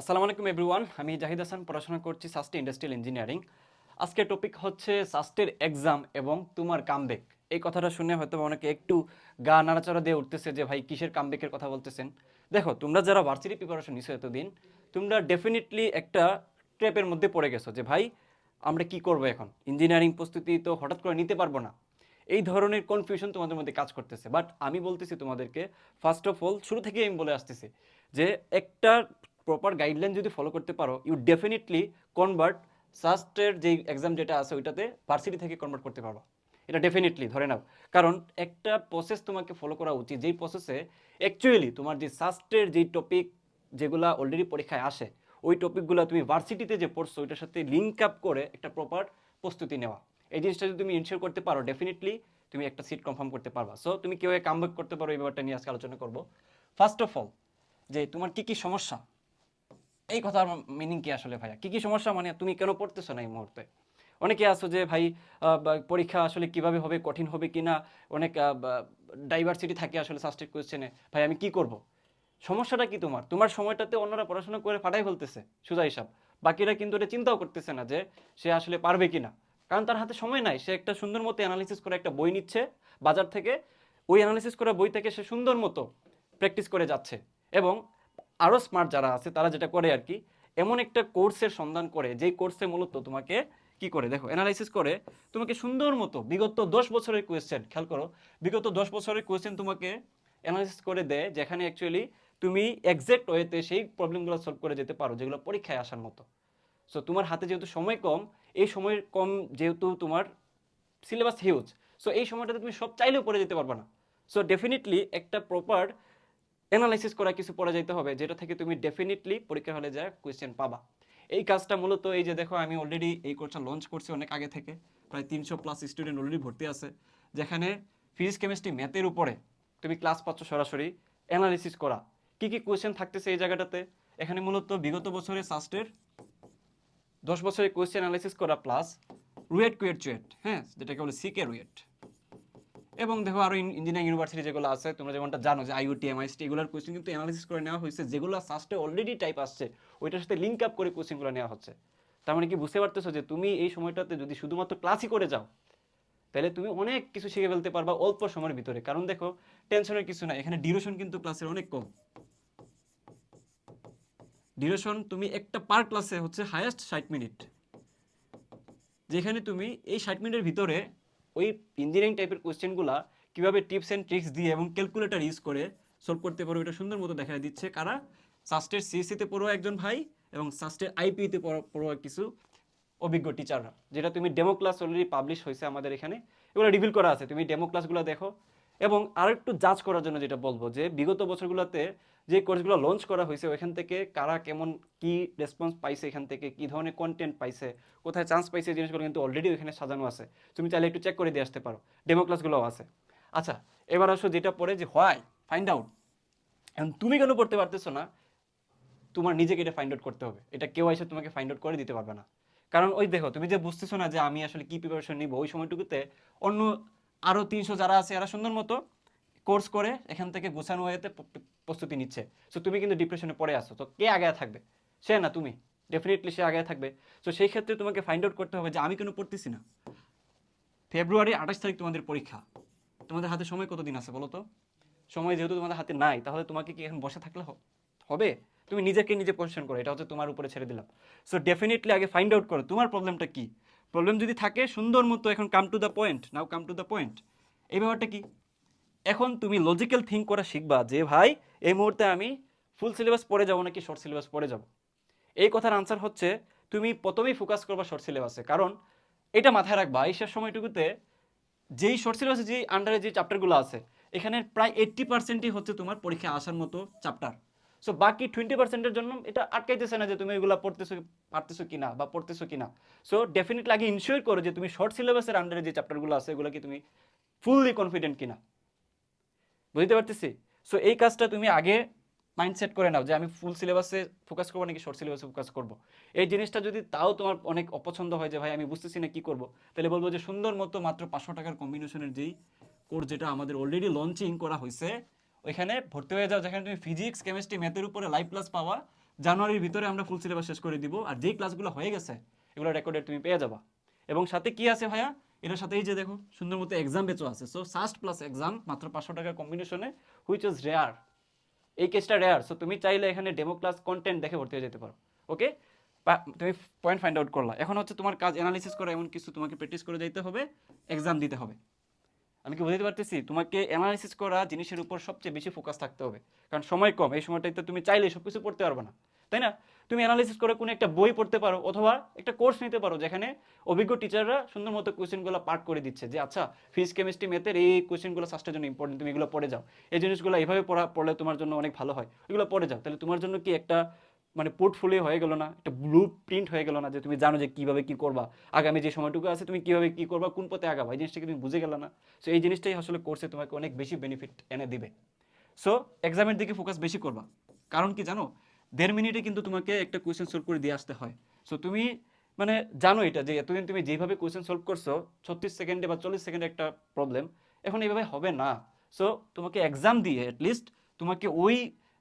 আসসালামু আলাইকুম এভরিওয়ান আমি জাহিদ হাসান, পড়াশোনা করছি সাস্টে ইন্ডাস্ট্রিয়াল ইঞ্জিনিয়ারিং আজকের টপিক হচ্ছে সাস্টের এক্সাম এবং তোমার কামবেক এই কথাটা শুনে হয়তো অনেকে একটু গা নাড়াচাড়া দিয়ে উঠতেছে যে, ভাই, কিসের কামবেকের কথা বলতেছেন? দেখো, তোমরা যারা ভার্সিটি প্রিপারেশন নিছো এতদিন, তোমরা ডেফিনেটলি একটা ট্র্যাপের মধ্যে পড়ে গেছো যে, ভাই, আমরা কি করব এখন? ইঞ্জিনিয়ারিং প্রস্তুতি তো হঠাৎ করে নিতে পারব না। এই ধরনের কনফিউশন তোমাদের মধ্যে কাজ করতেছে। বাট আমি বলতেছি তোমাদেরকে ফার্স্ট অফ অল শুরু থেকেই আমি বলে আসতেছি যে, একটা প্রপার গাইডলাইন যদি ফলো করতে পারো ইউ ডেফিনেটলি কনভার্ট সাস্টের যে এক্সাম যেটা আছে ওইটাতে ভার্সিটি থেকে কনভার্ট করতে পারবা। এটা ডেফিনেটলি ধরে নাও। কারণ একটা প্রসেস তোমাকে ফলো করা উচিত, যেই প্রসেসে অ্যাকচুয়ালি তোমার যে সাস্টের যেই টপিক যেগুলা অলরেডি পরীক্ষায় আসে, ওই টপিকগুলো তুমি ভার্সিটিতে যে পড়ছো, ওইটার সাথে লিঙ্ক আপ করে একটা প্রপার প্রস্তুতি নেওয়া। এই জিনিসটা যদি তুমি ইনশিওর করতে পারো ডেফিনেটলি তুমি একটা সিট কনফার্ম করতে পারবা। সো তুমি কেউ কামব্যাক করতে পারো, এই ব্যাপারটা নিয়ে আজকে আলোচনা করব। ফার্স্ট অফ অল যে তোমার কি কি সমস্যা? এই কথার মিনিং কি আসলে ভাইয়া? কি কি সমস্যা? মানে তুমি কেন পড়তেছো না এই মুহূর্তে? অনেকে আছো যে ভাই পরীক্ষা আসলে কীভাবে হবে, কঠিন হবে কিনা? অনেক ডাইভার্সিটি থাকে আসলে সাবজেক্ট কোয়েশ্চেনে ভাই, আমি কি করব? সমস্যাটা কি তোমার? তোমার সময়টাতে অন্যরা পড়াশোনা করে ফাটাই ফেলতেছে, সুজা হিসাব। বাকিরা কিন্তু এটা চিন্তাও করতেছে না যে সে আসলে পারবে কিনা। কারণ তার হাতে সময় নাই। সে একটা সুন্দর মতো অ্যানালিসিস করে একটা বই নিচ্ছে, বাজার থেকে ওই অ্যানালিসিস করা বই থেকে সে সুন্দর মতো প্র্যাকটিস করে যাচ্ছে। এবং আরও স্মার্ট যারা আছে, তারা যেটা করে আর কি, এমন একটা কোর্সের সন্ধান করে, যেই কোর্সে মূলত তোমাকে কি করে, দেখো অ্যানালাইসিস করে, তোমাকে সুন্দর মতো বিগত দশ বছরের কোয়েশ্চেন খেয়াল করো, বিগত দশ বছরের কোয়েশ্চেন তোমাকে অ্যানালাইসিস করে দেয়, যেখানে অ্যাকচুয়ালি তুমি এক্সাক্ট ওয়েতে সেই প্রবলেমগুলো সলভ করে যেতে পারো, যেগুলো পরীক্ষায় আসার মতো। সো তোমার হাতে যেহেতু সময় কম, এই সময় কম যেহেতু তোমার সিলেবাস হিউজ সো এই সময়টাতে তুমি সব চাইলেও পড়ে যেতে পারবে না। সো ডেফিনেটলি একটা প্রপার অ্যানালাইসিস করা কিছু পড়ে যাইতে হবে, যেটা থেকে তুমি ডেফিনেটলি পরীক্ষা হলে যা কোয়েশ্চেন পাবা। এই কাজটা মূলত এই যে দেখো, আমি অলরেডি এই কোর্সটা লঞ্চ করছি অনেক আগে থেকে, প্রায় তিনশো প্লাস স্টুডেন্ট অলরেডি ভর্তি আছে, যেখানে ফিজিক্স কেমিস্ট্রি ম্যাথের উপরে তুমি ক্লাস পাচ্ছ সরাসরি অ্যানালিসিস করা। কি কি কোয়েশ্চেন থাকতেছে এই জায়গাটাতে? এখানে মূলত বিগত বছরের সাস্টের দশ বছরের কোয়েশ্চেন অ্যানালাইসিস করা প্লাস রুয়েট কুয়েট চুয়েট হ্যাঁ যেটাকে বলে সিকে রুয়েট। এবং দেখো আরও ইঞ্জিনিয়ারিং ইউনিভার্সিটি যেগুলো আছে, তোমরা যেমনটা জানো যে আইওটি এমআইএসটি এগুলোর কোয়েশ্চেন কিন্তু অ্যানালিসিস করে নেওয়া হয়েছে। যেগুলো সাস্টে অলরেডি টাইপ আসছে, ওইটার সাথে লিঙ্ক আপ করে কোয়েশ্চেনগুলো নেওয়া হচ্ছে। তার মানে কি বুঝতে পারতেছো যে তুমি এই সময়টাতে যদি শুধুমাত্র ক্লাসই করে যাও, তাহলে তুমি অনেক কিছু শিখে ফেলতে পারবা অল্প সময়ের ভিতরে। কারণ দেখো টেনশনের কিছু না এখানে ডিউরেশন কিন্তু ক্লাসের অনেক কম। ডিউরেশন তুমি একটা পার ক্লাসে হচ্ছে হায়েস্ট ষাট মিনিট যেখানে তুমি এই ষাট মিনিটের ভিতরে ওই ইঞ্জিনিয়ারিং টাইপের কোয়েশ্চেনগুলো কীভাবে টিপস অ্যান্ড ট্রিক্স দিয়ে এবং ক্যালকুলেটর ইউজ করে সলভ করতে পারো এটা সুন্দর মতো দেখা দিচ্ছে। কারা? সাস্টের সিএসিতে পড়ো একজন ভাই এবং সাস্টের আইপিতে পড়ো কিছু অভিজ্ঞ টিচাররা যেটা তুমি ডেমো ক্লাস অলরেডি পাবলিশ হয়েছে আমাদের এখানে। এগুলো রিভিল করা আছে। তুমি ডেমো ক্লাসগুলো দেখো। এবং আরও একটু জাজ করার জন্য যেটা বলব যে, বিগত বছরগুলোতে যে কোর্সগুলো লঞ্চ করা হয়েছে, ওইখান থেকে কারা কেমন কি রেসপন্স পাইছে এখান থেকে, কি ধরনের কন্টেন্ট পাইছে, কোথায় চান্স পাইছে জিনিসগুলো কিন্তু অলরেডি ওইখানে সাজানো আছে। তুমি চাইলে একটু চেক করে দিয়ে আসতে পারো। ডেমো ক্লাসগুলোও আছে। আচ্ছা এবার আসো যেটা পড়ে যে হোয়াই ফাইন্ড আউট এখন তুমি কেন পড়তে পারতেছো না? তোমার নিজেকে এটা ফাইন্ড আউট করতে হবে। এটা কেউ এসে তোমাকে ফাইন্ড আউট করে দিতে পারবে না। কারণ ওই দেখো, তুমি যে বুঝতেছো না যে আমি আসলে কি প্রিপারেশন নিব, ওই সময়টুকুতে অন্য আরও তিনশো যারা আছে, এরা সুন্দর মতো কোর্স করে এখান থেকে গোছানো হয়েতে প্রস্তুতি নিচ্ছে। সো তুমি কিন্তু ডিপ্রেশনে পড়ে আসো তো কে আগে থাকবে? সে না তুমি। ডেফিনেটলি সে আগে থাকবে। সো সেই ক্ষেত্রে তোমাকে ফাইন্ড আউট করতে হবে যে আমি কেন পড়তেছি না? ফেব্রুয়ারি আঠাশ তারিখ তোমাদের পরীক্ষা। তোমাদের হাতে সময় কতদিন আছে বলো তো? সময় যেহেতু তোমাদের হাতে নাই, তাহলে তোমাকে কি এখন বসে থাকলে হবে? তুমি নিজেকে নিজে কোয়েশ্চেন করো। এটা হচ্ছে তোমার উপরে ছেড়ে দিলাম। সো ডেফিনেটলি আগে ফাইন্ড আউট করো। তোমার প্রবলেমটা কি? প্রবলেম যদি থাকে, সুন্দর মতো এখন come to the point now come to the point এই ব্যাপারটা কি? এখন তুমি লজিক্যাল থিঙ্ক করা শিখবা যে, ভাই, এই মুহূর্তে আমি ফুল সিলেবাস পড়ে যাব নাকি শর্ট সিলেবাস পড়ে যাব? এই কথার আনসার হচ্ছে, তুমি প্রথমেই ফোকাস করবা শর্ট সিলেবাসে কারণ এটা মাথায় রাখবা এই সময়টুকুতে যেই শর্ট সিলেবাসে যেই আন্ডারে যে চ্যাপ্টারগুলো আছে এখানে প্রায় এইট্টি পার্সেন্টই হচ্ছে তোমার পরীক্ষা আসার মতো চ্যাপ্টার সো বাকি টোয়েন্টি পার্সেন্টের জন্য এটা আটকাইতেছে না যে তুমি এগুলো পড়তেছো, পারতেছো কিনা বা পড়তেছো কিনা। সো ডেফিনেটলি আগে ইনশিওর করো যে তুমি শর্ট সিলেবাসের আন্ডারে যে চ্যাপ্টারগুলো আছে, এগুলো কি তুমি ফুললি কনফিডেন্ট কিনা। বুঝতে পারতেছি? সো এই কাজটা তুমি আগে মাইন্ডসেট করে নাও যে আমি ফুল সিলেবাসে ফোকাস করব নাকি শর্ট সিলেবাসে ফোকাস করব। এই জিনিসটা যদি তাও তোমার অনেক অপছন্দ হয় যে, ভাই, আমি বুঝতেছি না কি করব, তাহলে বলব যে সুন্দর মতো মাত্র পাঁচশো টাকার কম্বিনেশনের যেই কোর্স যেটা আমাদের অলরেডি লঞ্চিং করা হয়েছে ওইখানে ভর্তি হয়ে যাও, যেখানে তুমি ফিজিক্স কেমিস্ট্রি ম্যাথের উপরে লাইভ ক্লাস পাওয়া। জানুয়ারির ভিতরে আমরা ফুল সিলেবাস শেষ করে দিব। আর যেই ক্লাসগুলো হয়ে গেছে, এগুলো রেকর্ডেড তুমি পেয়ে যাবা। এবং সাথে কি আছে ভাইয়া? এটার সাথে যে দেখো, সুন্দর মতো এক্সাম বেচও আছে। সো সাস্ট প্লাস এক্সাম মাত্র পাঁচশো টাকার কম্বিনেশনে হুইচ ইজ রেয়ার এই কেসটা রেয়ার সো তুমি চাইলে এখানে ডেমো ক্লাস কন্টেন্ট দেখে ভর্তি হয়ে যেতে পারো। ওকে তুমি পয়েন্ট ফাইন্ড আউট করলা। এখন হচ্ছে তোমার কাজ অ্যানালিসিস করা, এমন কিছু তোমাকে প্র্যাকটিস করে যাইতে হবে এক্সাম দিতে হবে। আমি কি বুঝতে পারতেছি? তোমাকে অ্যানালাইসিস করা জিনিসের উপর সবচেয়ে বেশি ফোকাস থাকতে হবে। কারণ সময় কম, এই সময়টাতে তুমি চাইলে সব কিছু পড়তে পারবে না। তাই না? তুমি অ্যানালাইসিস করে কোনো একটা বই পড়তে পারো অথবা একটা কোর্স নিতে পারো যেখানে অভিজ্ঞ টিচাররা সুন্দর মতো কোয়েশ্চেনগুলো পার্ট করে দিচ্ছে যে আচ্ছা ফিজিক্স কেমিস্ট্রি মেথের এই কোয়েশ্চেনগুলো সাস্টের জন্য ইম্পর্টেন্ট তুমি এগুলো পড়ে যাও। এই জিনিসগুলো এইভাবে পড়া, পড়লে তোমার জন্য অনেক ভালো হয়। এগুলো পড়ে যাও। তাহলে তোমার জন্য কি একটা মানে পোর্টফোলিও হয়ে গেল না, একটা ব্লু প্রিন্ট হয়ে গেল না যে তুমি জানো যে কীভাবে কি করবা। আগামী যে সময়টুকু আছে তুমি কীভাবে কি করবা, কোন পথে আগাবা, এই জিনিসটাকে তুমি বুঝে গেল না। সো এই জিনিসটাই আসলে কোর্সে তোমাকে অনেক বেশি বেনিফিট এনে দিবে। সো এক্সামের দিকে ফোকাস বেশি করবা। কারণ কি জানো? দেড় মিনিটে কিন্তু তোমাকে একটা কোয়েশ্চেন সলভ করে দিয়ে আসতে হয়। সো তুমি মানে জানো এটা যে এতদিন তুমি যেভাবে কোয়েশ্চেন সলভ করছ, ছত্রিশ সেকেন্ডে বা চল্লিশ সেকেন্ডে একটা প্রবলেম এখন এইভাবে হবে না। সো তোমাকে এক্সাম দিয়ে অ্যাটলিস্ট তোমাকে ওই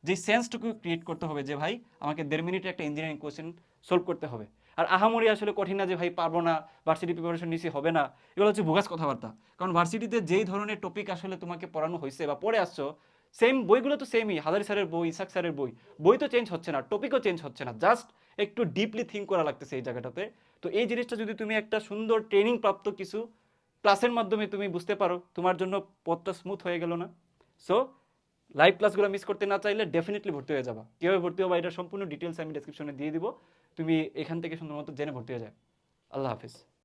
যে সেন্সটুকু ক্রিয়েট করতে হবে যে, ভাই, আমাকে দেড় মিনিটে একটা ইঞ্জিনিয়ারিং কোয়েশ্চেন সলভ করতে হবে। আর আহামরি আসলে কঠিন না যে, ভাই, পারব না ভার্সিটি প্রিপারেশন নিছি, হবে না। এগুলো হচ্ছে ভুগাস কথাবার্তা। কারণ ভার্সিটিতে যেই ধরনের টপিক আসলে তোমাকে পড়ানো হয়েছে বা পড়ে আসছো সেম বইগুলো তো সেমই হাজারি স্যারের বই, ইসাক স্যারের বই বই তো চেঞ্জ হচ্ছে না টপিকও চেঞ্জ হচ্ছে না জাস্ট একটু ডিপলি থিঙ্ক করা লাগতেছে এই জায়গাটাতে। তো এই জিনিসটা যদি তুমি একটা সুন্দর ট্রেনিং প্রাপ্ত কিছু ক্লাসের মাধ্যমে তুমি বুঝতে পারো, তোমার জন্য পথটা স্মুথ হয়ে গেল না। সো লাইভ ক্লাসগুলো মিস করতে না চাইলে ডেফিনেটলি ভর্তি হয়ে যাবা। কীভাবে ভর্তি হবা এটা সম্পূর্ণ ডিটেলস আমি ডিসক্রিপশনে দিয়ে দিব। তুমি এখান থেকে সুন্দর মতো জেনে ভর্তি হয়ে যায় আল্লাহ হাফিজ।